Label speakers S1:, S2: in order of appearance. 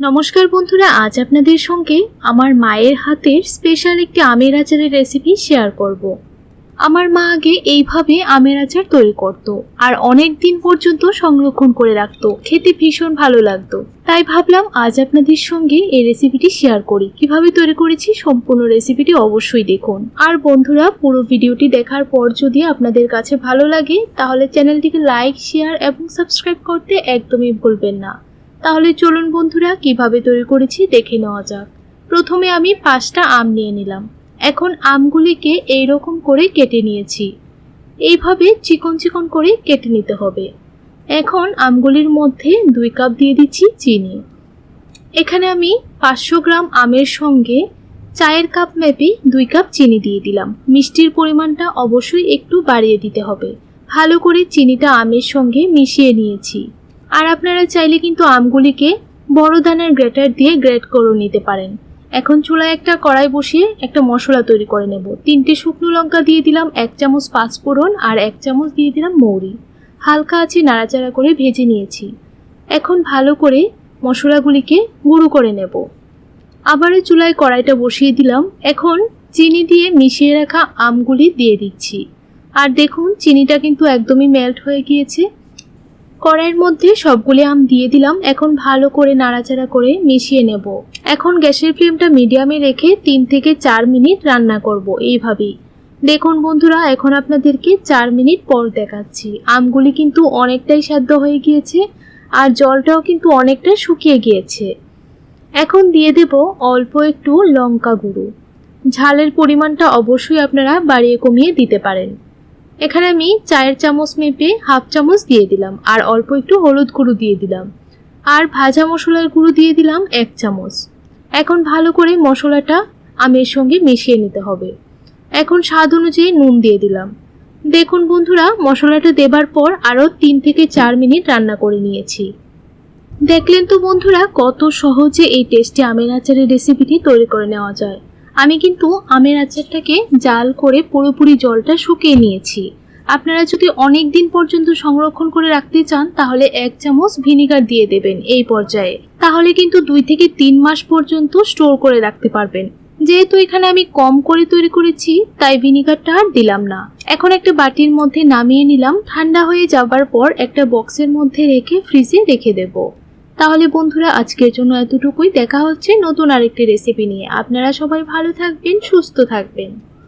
S1: নমস্কার বন্ধুরা, আজ আপনাদের সঙ্গে আমার মায়ের হাতের স্পেশাল একটি আমের আচারের রেসিপি শেয়ার করব। আমার মা আগে এইভাবে আমের আচার তৈরি করত আর অনেক দিন পর্যন্ত সংরক্ষণ করে রাখত। খেতে ভীষণ ভালো লাগতো। তাই ভাবলাম আজ আপনাদের সঙ্গে এই রেসিপিটি শেয়ার করি। কীভাবে তৈরি করেছি সম্পূর্ণ রেসিপিটি অবশ্যই দেখুন। আর বন্ধুরা, পুরো ভিডিওটি দেখার পর যদি আপনাদের কাছে ভালো লাগে, তাহলে চ্যানেলটিকে লাইক শেয়ার এবং সাবস্ক্রাইব করতে একদমই ভুলবেন না। তাহলে চলুন বন্ধুরা, কীভাবে তৈরি করেছি দেখে নেওয়া যাক। প্রথমে আমি পাঁচটা আম নিয়ে নিলাম। এখন আমগুলিকে এই রকম করে কেটে নিয়েছি। এইভাবে চিকন চিকন করে কেটে নিতে হবে। এখন আমগুলির মধ্যে দুই কাপ দিয়ে দিচ্ছি চিনি। এখানে আমি পাঁচশো গ্রাম আমের সঙ্গে চায়ের কাপ মেপে দুই কাপ চিনি দিয়ে দিলাম। মিষ্টির পরিমাণটা অবশ্যই একটু বাড়িয়ে দিতে হবে। ভালো করে চিনিটা আমের সঙ্গে মিশিয়ে নিয়েছি। আর আপনারা চাইলে কিন্তু আমগুলিকে বড় দানার গ্রেটার দিয়ে গ্রেট করে নিতে পারেন। এখন চুলায় একটা কড়াই বসিয়ে একটা মশলা তৈরি করে নেব। তিনটে শুকনো লঙ্কা দিয়ে দিলাম এক চামচ পাঁচফোড়ন আর এক চামচ দিয়ে দিলাম মৌরি। হালকা আছে নাড়াচাড়া করে ভেজে নিয়েছি। এখন ভালো করে মশলাগুলিকে গুঁড়ো করে নেব। আবারও চুলায় কড়াইটা বসিয়ে দিলাম। এখন চিনি দিয়ে মিশিয়ে রাখা আমগুলি দিয়ে দিচ্ছি। আর দেখুন, চিনিটা কিন্তু একদমই মেল্ট হয়ে গিয়েছে। কড়াইয়ের মধ্যে সবগুলি আম দিয়ে দিলাম। এখন ভালো করে নাড়াচাড়া করে মিশিয়ে নেব। এখন গ্যাসের ফ্লেমটা মিডিয়ামে রেখে তিন থেকে চার মিনিট রান্না করব এইভাবেই। দেখুন বন্ধুরা, এখন আপনাদেরকে চার মিনিট পর দেখাচ্ছি। আমগুলি কিন্তু অনেকটাই সাধ্য হয়ে গিয়েছে আর জলটাও কিন্তু অনেকটা শুকিয়ে গিয়েছে। এখন দিয়ে দেব অল্প একটু লঙ্কা গুঁড়ো। ঝালের পরিমাণটা অবশ্যই আপনারা বাড়িয়ে কমিয়ে দিতে পারেন। এখানে আমি চায়ের চামচ মেপে হাফ চামচ দিয়ে দিলাম, আর অল্প একটু হলুদ গুঁড়ো দিয়ে দিলাম, আর ভাজা মশলার গুঁড়ো দিয়ে দিলাম এক চামচ। এখন ভালো করে মশলাটা আমের সঙ্গে মিশিয়ে নিতে হবে। এখন স্বাদ অনুযায়ী নুন দিয়ে দিলাম। দেখুন বন্ধুরা, মশলাটা দেবার পর আরও তিন থেকে চার মিনিট রান্না করে নিয়েছি। দেখলেন তো বন্ধুরা, কত সহজে এই টেস্টি আমের আচারের রেসিপিটি তৈরি করে নেওয়া যায়। আমি কিন্তু আমের আচারটাকে জাল করে পুরোপুরি জলটা শুকিয়ে নিয়েছি। আপনারা যদি অনেক দিন পর্যন্ত সংরক্ষণ করে রাখতে চান, তাহলে এক চামচ ভিনিগার দিয়ে দেবেন এই পর্যায়ে। তাহলে কিন্তু দুই থেকে তিন মাস পর্যন্ত স্টোর করে রাখতে পারবেন। যেহেতু এখানে আমি কম করে তৈরি করেছি, তাই ভিনিগারটা আর দিলাম না। এখন একটা বাটির মধ্যে নামিয়ে নিলাম। ঠান্ডা হয়ে যাবার পর একটা বক্সের মধ্যে রেখে ফ্রিজে রেখে দেবো। তাহলে বন্ধুরা, আজকের জন্য এতটুকুই। দেখা হচ্ছে নতুন আরেকটি রেসিপি নিয়ে। আপনারা সবাই ভালো থাকবেন, সুস্থ থাকবেন।